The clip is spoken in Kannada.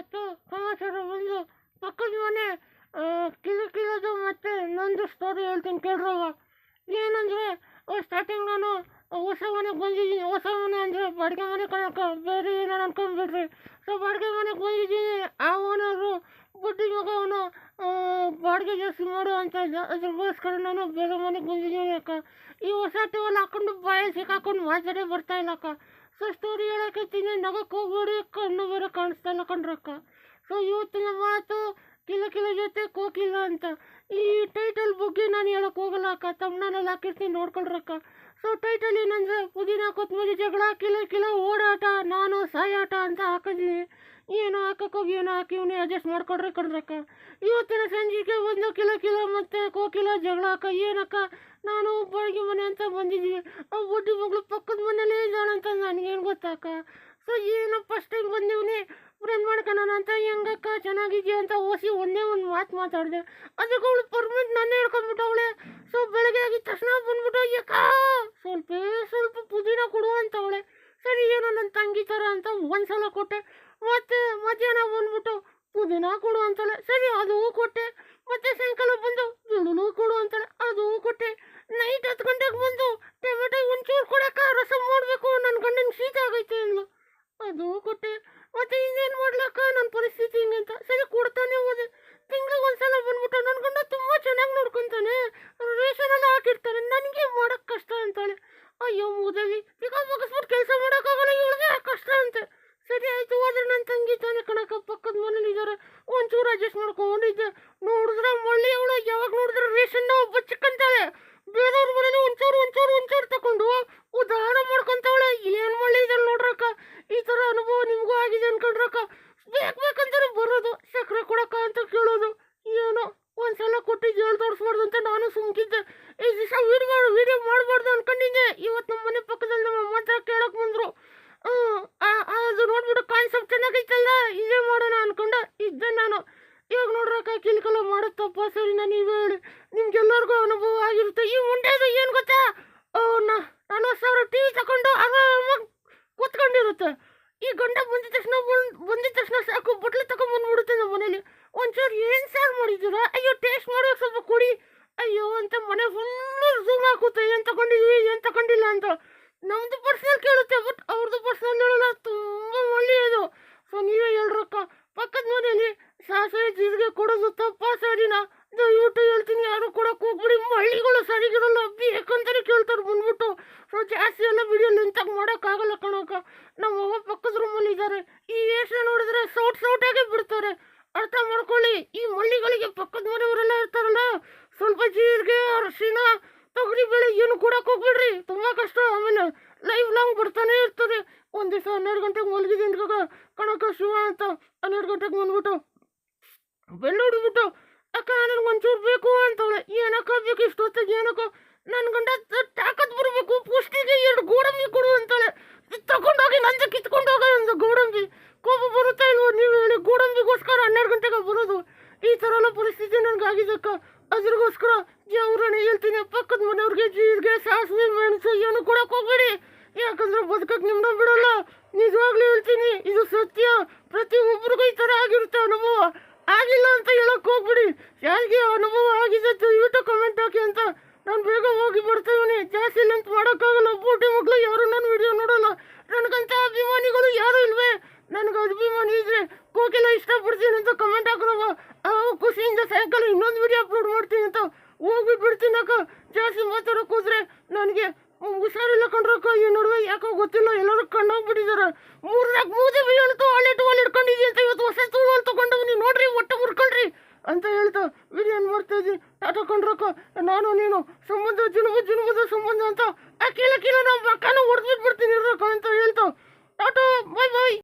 ಇವತ್ತು ಸಮಾಚಾರ ಒಂದು ಪಕ್ಕದ ಮನೆ ಆ, ಕಿಲು ಕಿಲೋದು ಮತ್ತೆ ನಂದು ಸ್ಟೋರಿ ಹೇಳ್ತೀನಿ ಕೇಳ್ರವ ಏನಂದರೆ ಸ್ಟಾರ್ಟಿಂಗ್ ನಾನು ಹೊಸ ಮನೆಗೆ ಬಂದಿದ್ದೀನಿ. ಹೊಸ ಮನೆ ಅಂದರೆ ಬಾಡಿಗೆ ಮನೆ ಕಣಕ್ಕ ಬೇರೆ ಏನಾರು ಅನ್ಕೊಂಡ್ಬಿಡ್ರಿ. ಸೊ ಬಾಡಿಗೆ ಮನೆಗೆ ಬಂದಿದ್ದೀನಿ. ಆ ಓನರು ಬಡ್ಡಿ ಮಗ ಅವನು ಬಾಡಿಗೆ ಜಾಸ್ತಿ ಮಾಡು ಅಂತ ಇದ್ದ. ಅದ್ರಗೋಸ್ಕರ ನಾನು ಬೇರೆ ಮನೆಗೆ ಬಂದಿದ್ದೀನಿ ಅಕ್ಕ. ಈ ಹೊಸ ಟವಲ್ ಹಾಕೊಂಡು ಬಾಯಲ್ಲಿ ಸಿಕ್ಕಾಕೊಂಡು ಮಾತಾಡೇ ಬರ್ತಾ ಇಲ್ಲ ಅಕ್ಕ. ಸೊ ಸ್ಟೋರಿ ಹೇಳಕತ್ತೀನಿ ನಗಕ್ಕೆ ಹೋಗ್ಬೇಡಿ, ಕಣ್ಣು ಬೇರೆ ಕಾಣಿಸ್ತಾನ ಕಂಡ್ರಕ್ಕ ಕಣ್ರಕ್ಕ. ಸೊ ಇವತ್ತಿನ ಮಾತು ಕಿಲ ಕಿಲ ಜೊತೆ ಕೋಕಿಲ ಅಂತ. ಈ ಟೈಟಲ್ ಬಗ್ಗೆ ನಾನು ಹೇಳಕ್ಕೆ ಹೋಗಲ್ಲ ಅಕ್ಕ ತಮ್ಮನಲ್ಲಿ ಹಾಕಿರ್ತೀನಿ ನೋಡ್ಕೊಳ್ರಕ್ಕ ಸೊ ಟೈಟಲ್ ಏನಂದ್ರೆ, ಪುದೀನ ಕೊತ್ತಂಬರಿ ಜಗಳ, ಕಿಲ ಕಿಲ ಓಡಾಟ, ನಾನು ಸಾಯಾಟ ಅಂತ ಹಾಕಿದ್ದೀನಿ. ಏನೋ ಹಾಕಕ್ಕೋಗಿ ಏನೋ ಹಾಕಿ ಇವನೇ ಅಡ್ಜಸ್ಟ್ ಮಾಡ್ಕೊಡ್ರಿ ಕಣ್ರಕ್ಕ? ಇವತ್ತಿನ ಸಂಜೆಗೆ ಒಂದು ಕಿಲೋ ಕಿಲೋ ಮತ್ತೆ ಕೋಕಿಲ ಜಗಳ ಅಕ್ಕ ಏನಕ್ಕ? ನಾನು ಬಾಡಿಗೆ ಮನೆ ಅಂತ ಬಂದಿದ್ದೀನಿ ಆ ಬುಡ್ಡಿ ಮಗಳು ಪಕ್ಕದ ಮನೇಲೇ ಅಂತ ನನಗೇನು ಗೊತ್ತಾಕ? ಸೊ ಏನೋ ಫಸ್ಟ್ ಟೈಮ್ ಬಂದಿವ್ನಿ. ಫ್ರೆಂಡ್ ಮಾಡ್ಕೊಳ್ಳೋಣ ಅಂತ, ಹೆಂಗಕ್ಕ? ಚೆನ್ನಾಗಿದ್ಯಾ? ಅಂತ ಓಸಿ ಒಂದೇ ಒಂದು ಮಾತು ಮಾತಾಡಿದೆ. ಅದಕ್ಕೆ ಅವಳು ಪರ್ಮನೆಂಟ್ ನನ್ನ ಹೇಳ್ಕೊಂಡ್ಬಿಟ್ಟು ಅವಳೆ ಸೊ ಬೆಳಗ್ಗೆ ಆಗಿದ ತಕ್ಷಣ ಬಂದ್ಬಿಟ್ಟು ಯಾಕ ಸ್ವಲ್ಪ ಸ್ವಲ್ಪ ಪುದೀನ ಕೊಡು ಅಂತ ಅವಳೆ ಸರಿ ಏನೋ ನನ್ನ ತಂಗಿ ಥರ ಅಂತ ಒಂದ್ಸಲ ಕೊಟ್ಟೆ ಮತ್ತೆ ಮಧ್ಯಾಹ್ನ ಬಂದ್ಬಿಟ್ಟು ಪುದೀನ ಕೊಡು ಅಂತಾಳೆ. ಸರಿ, ಅದು ಕೊಟ್ಟೆ. ಮತ್ತೆ ಸಾಯಂಕಾಲ ಬಂದು ಬೆಳ್ಳುಳ್ಳಿ ಕೊಡು ಅಂತಾಳೆ. ಅದು ಕೊಟ್ಟೆ. ನೈಟ್ ಹತ್ತು ಗಂಟೆಗೆ ಬಂದು ಟೊಮೆಟೊ ಒಂಚೂರು ಕೊಡಕ್ಕ ರಸ ಮಾಡಬೇಕು. ನನ್ನ ಗಂಡನ ಶೀತ ಆಗೈತೆ ಅಂದ್ಲು. ಅದು ಕೊಟ್ಟೆ. ಮತ್ತೆ ಇನ್ನೇನು ಮಾಡ್ಲಕ್ಕ? ನನ್ನ ಪರಿಸ್ಥಿತಿ ಹಿಂಗೆ ಅಂತ. ಸರಿ, ಕೊಡ್ತಾನೆ ಹೋದೆ. ತಿಂಗ್ಳಿಗೆ ಒಂದ್ಸಲ ಬಂದ್ಬಿಟ್ಟು ನನ್ನ ಗಂಡ ತುಂಬ ಚೆನ್ನಾಗಿ ನೋಡ್ಕೊಂತಾನೆ. ರೇಷನ್ ಎಲ್ಲ ಹಾಕಿರ್ತಾನೆ. ನನಗೆ ಮಾಡಕ್ ಕಷ್ಟ ಅಂತಾಳೆ. ಅಯ್ಯೋ ಮುಗದಾಗಿ ಈಗ ಮುಗಿಸ್ಬಿಟ್ಟು ಕೆಲಸ ಮಾಡೋಕ್ಕಾಗಲ್ಲ ಇವಳಿಗೆ ಕಷ್ಟ ಅಂತೆ. ಸರಿ ಆಯಿತು, ಹೋದ್ರೆ ನನ್ನ ತಂಗಿ ತಾನೆ ಕಣಕ್ಕ ಪಕ್ಕದ ಮನೇಲಿ ಇದ್ದಾರೆ ಒಂಚೂರು ಅಡ್ಜಸ್ಟ್ ಮಾಡ್ಕೊಂಡಿದ್ದೆ. ನೋಡಿದ್ರೆ ಮಳ್ಳಿ ಅವಳು, ಯಾವಾಗ ನೋಡಿದ್ರೆ ರೇಷನ್ನ ಬಚ್ಚಕ್ಕಂತಾಳೆ ಬೇರೆಯವ್ರ ಮನೇಲಿ ಒಂಚೂರು ಒಂಚೂರು ಒಂಚೂರು ತಗೊಂಡು ಉದಾರ ಮಾಡ್ಕೊಂತಾವಳೆ ಏನು ಮಳ್ಳಿ ಇದ್ರೆ ನೋಡ್ರಕ್ಕ. ಈ ಥರ ಅನುಭವ ನಿಮಗೂ ಆಗಿದೆ ಅನ್ಕೊಂಡ್ರಕ್ಕ. ಬೇಕು ಬೇಕಂತಾರೆ ಬರೋದು, ಸಕ್ಕರೆ ಕೊಡಕ್ಕ ಅಂತ ಕೇಳೋದು. ಏನೋ ಒಂದ್ಸಲ ಕೊಟ್ಟಿದ್ದು ಹೇಳಿ ತೋರಿಸ್ಬಾರ್ದು ಅಂತ ನಾನು ಸುಮ್ಕಿದ್ದೆ. ಈ ದಿವಸ ವೀಡಿಯೋ ವೀಡಿಯೋ ಮಾಡಬಾರ್ದು ಅನ್ಕೊಂಡಿದ್ದೆ. ಇವತ್ತು ನಮ್ಮ ಮನೆ ಪಕ್ಕದಲ್ಲಿ ನಮ್ಮ ಮಾತ್ರ ಹತ್ರ ಕೇಳಕ್ ಬಂದ್ರು ಹ್ಮ್, ಆ- ಅದು ಕಾನ್ಸೆಪ್ಟ್ ಚೆನ್ನಾಗೈತಲ್ಲ, ಇದೇ ಮಾಡೋಣ ಅನ್ಕೊಂಡ, ಇದ್ದೆ ನಾನು. ಇವಾಗ ನೋಡ್ರಕ್ಕ ಕಿಲ್ಕಲ ಮಾಡುತ್ತಪ್ಪ ಸರಿ ನಾನು ನೀವು ಹೇಳಿ. ನಿಮ್ಗೆಲ್ಲರಿಗೂ ಅನುಭವ ಆಗಿರುತ್ತೆ. ಈ ಮುಂಡೆದು ಏನು ಗೊತ್ತಾ? ನಲ್ವತ್ತು ಸಾವಿರ ಟಿ ವಿ ತಗೊಂಡು ಆರಾಮಾಗಿ ಕೂತ್ಕೊಂಡಿರುತ್ತೆ. ಈ ಗಂಡ ಬಂದಿದ ತಕ್ಷಣ ಬಂದ್, ಬಂದಿದ ತಕ್ಷಣ ಸಾಕು, ಬಟ್ಲು ತಗೊಂಡ್ಬಂದ್ಬಿಡುತ್ತೆ ನಮ್ಮ ಮನೇಲಿ. ಒಂಚೂರು ಏನು ಸಾರು ಮಾಡಿದ್ದೀರಾ? ಅಯ್ಯೋ ಟೇಸ್ಟ್ ಮಾಡೋಕೆ ಸ್ವಲ್ಪ ಕುಡಿ. ಅಯ್ಯೋ, ಅಂತ ಮನೆ ಫುಲ್ಲು ಝೂಮ್ ಹಾಕುತ್ತೆ. ಏನು ತಗೊಂಡಿದ್ವಿ, ಏನು ತಗೊಂಡಿಲ್ಲ ಅಂತ. ನಮ್ದು ಪರ್ಸನಲ್ ಕೇಳುತ್ತೆ ಬಟ್ ಅವ್ರದ್ದು ಪರ್ಸನಲ್ ಹೇಳೋಲ್ಲ ತುಂಬ ಒಳ್ಳೆಯದು. ಸೊ ನೀವೇ ಹೇಳ್ರಕ್ಕ ಪಕ್ಕದ ಮನೆಯಲ್ಲಿ ಸಾಸಿವೆ ಜೀರಿಗೆ ಕೊಡೋದು ತಪ್ಪ ಸರಿನ ದಯವಿಟ್ಟು ಹೇಳ್ತೀನಿ, ಯಾರು ಕೊಡಕ್ಕೆ ಹೋಗ್ಬಿಡಿ, ಹಳ್ಳಿಗಳು ಸರಿಗಿರಲ್ಲ ಬೇಕಂತಾನೆ ಕೇಳ್ತಾರೆ ಬಂದ್ಬಿಟ್ಟು. ಸೊ ಜಾಸ್ತಿ ಎಲ್ಲ ವಿಡಿಯೋ ನಿಂತಾಗ ಮಾಡೋಕ್ಕಾಗಲ್ಲ ಕಣಕ್ಕ. ನಮ್ಮ ಅವ್ವ ಪಕ್ಕದ ರೂಮಲ್ಲಿ ಇದ್ದಾರೆ ಈ ಏಷ್ಯ ನೋಡಿದ್ರೆ ಸೌಟ್ ಸೌಟಾಗೆ ಬಿಡ್ತಾರೆ ಅರ್ಥ ಮಾಡ್ಕೊಳ್ಳಿ ಈ ಮಳ್ಳಿಗಳಿಗೆ ಪಕ್ಕದ ಮನೆಯವರೆಲ್ಲ ಇರ್ತಾರಲ್ಲ ಸ್ವಲ್ಪ ಜೀರಿಗೆ ಅರಿಶಿಣ ತೊಗರಿ ಬೇಳೆ ಏನು ಕೊಡಕ್ಕೆ ಹೋಗ್ಬಿಡ್ರಿ ತುಂಬ ಕಷ್ಟ ಆಮೇಲೆ ಲೈವ್ ಲಾಂಗ್ ಬರ್ತಾನೆ ಇರ್ತದೆ ಒಂದು ದಿವಸ ಹನ್ನೆರಡು ಗಂಟೆಗೆ ಮಲಗಿದ್ದೀನಿ ಕಗ ಕಣಕ್ಕ ಶಿವ ಅಂತ ಹನ್ನೆರಡು ಗಂಟೆಗೆ ಬಂದ್ಬಿಟ್ಟು ಬೆಲ್ಲ ಹೊಡಿಬಿಟ್ಟು ಅಕ್ಕ, ನನಗೆ ಒಂಚೂರು ಬೇಕು ಅಂತವಳೆ. ಏನಕ್ಕ ಬೇಕು ಇಷ್ಟೊತ್ತಿಗೆ? ಏನಕ್ಕೋ? ನನ್ನ ಗಂಡ ತಾಕತ್ ಬರಬೇಕು, ಪುಷ್ಟಿಗೆ ಎರಡು ಗೋಡಂಬಿ ಕೊಡು ಅಂತಾಳೆ ತಗೊಂಡೋಗಿ ನಂಜ ಕಿತ್ಕೊಂಡೋಗ ಒಂದು ಗೋಡಂಬಿ. ಕೋಪ ಬರುತ್ತೆ ಇಲ್ವೋ? ನೀವು ಹೇಳಿ, ಗೋಡಂಬಿಗೋಸ್ಕರ ಹನ್ನೆರಡು ಗಂಟೆಗೆ ಬರೋದು. ಈ ಥರ ಎಲ್ಲ ಪರಿಸ್ಥಿತಿ ನನಗೆ ಆಗಿದಕ್ಕ ಅದ್ರಗೋಸ್ಕರ ಜವ್ರನ್ನ ಹೇಳ್ತೀನಿ, ಪಕ್ಕದ ಮನೆಯವ್ರಿಗೆ, ಜೀರಿಗೆ ಸಾಸಿವೆ, ಮೆಣಸು, ಏನು ಕೊಡಕ್ಕೆ ಹೋಗ್ಬೇಡಿ. ಯಾಕಂದ್ರೆ ಬದುಕಕ್ಕೆ ನಿಮ್ನ ಬಿಡಲ್ಲ. ನಿಜವಾಗ್ಲೂ ಹೇಳ್ತೀನಿ, ಇದು ಸತ್ಯ. ಪ್ರತಿಯೊಬ್ಬರಿಗೂ ಈ ಥರ ಆಗಿರುತ್ತೆ ಅನುಭವ. ಆಗಿಲ್ಲ ಅಂತ ಹೇಳಕ್ ಹೋಗ್ಬಿಡಿ. ಯಾರಿಗೆ ಅನುಭವ ಆಗಿದೆ ದಯವಿಟ್ಟು ಕಮೆಂಟ್ ಹಾಕಿ ಅಂತ. ನಾನು ಬೇಗ ಹೋಗಿ ಬರ್ತೀವಿ ಜಾಸ್ತಿ ಲೆಂತ್ ಮಾಡೋಕ್ಕಾಗಲ್ಲ. ಬೂಟಿ ಮಕ್ಕಳು ಯಾರು ನನ್ನ ವಿಡಿಯೋ ನೋಡಲ್ಲ. ನನಗಂತ ಅಭಿಮಾನಿಗಳು ಯಾರು ಇಲ್ವೇ? ನನಗೆ ಅಭಿಮಾನಿ ಇದ್ರೆ ಕೋಕಿಲ ಇಷ್ಟಪಡ್ತೀನಿ ಅಂತ ಕಮೆಂಟ್ ಅವು ಖುಷಿಯಿಂದ ಸಾಯಂಕಾಲ ಇನ್ನೊಂದು ವಿಡಿಯೋ ಅಪ್ಲೋಡ್ ಮಾಡ್ತೀನಿ ಅಂತ. ಹೋಗಿ ಬಿಡ್ತೀನಿ ಅಕ್ಕ ಜಾಸ್ತಿ ಮಾತಾಡೋಕೆ ಹೋದ್ರೆ ನನಗೆ ಹುಷಾರಿಲ್ಲ ಕಣ್ರಕ್ಕ, ಈ ನಡುವೆ ಯಾಕೋ ಗೊತ್ತಿಲ್ಲ, ಎಲ್ಲರೂ ಕಣ್ಣೋಗ್ಬಿಟ್ಟಿದ್ದಾರೆ ಮೂರ್ನಾಲ್ಕು ಮೂದೆ ಹೇಳ್ತು ಟು ಅಲ್ಲಿ ಇಟ್ಕೊಂಡಿದ್ದಿ ಅಂತ ಇವತ್ತು ಹೊಸ ತೂವಲ್ಲಿ ತಗೊಂಡವ್ನಿ ನೋಡ್ರಿ, ಒಟ್ಟು ಮುರ್ಕೊಳ್ರಿ ಅಂತ ಹೇಳ್ತಾ ವಿಡಿಯೋ ಮಾಡ್ತಾ ಇದ್ದೀನಿ ಟಾಟಾ ಕಂಡ್ರಕ್ಕ ನಾನು, ನೀನು, ಸಂಬಂಧ ಜುನುಬು ಜುನುಬದ ಸಂಬಂಧ ಅಂತ ಆ ಕೀಲ ಕೀಲ ನಮ್ಮ ಪಕ್ಕನ ಹೊಡೆದ್ಬಿಟ್ಟು ಬಿಡ್ತೀನಿ ಇರ್ರಕ್ಕ ಅಂತ ಹೇಳ್ತಾ. ಟಾಟಾ ಬಾಯ್ ಬಾಯ್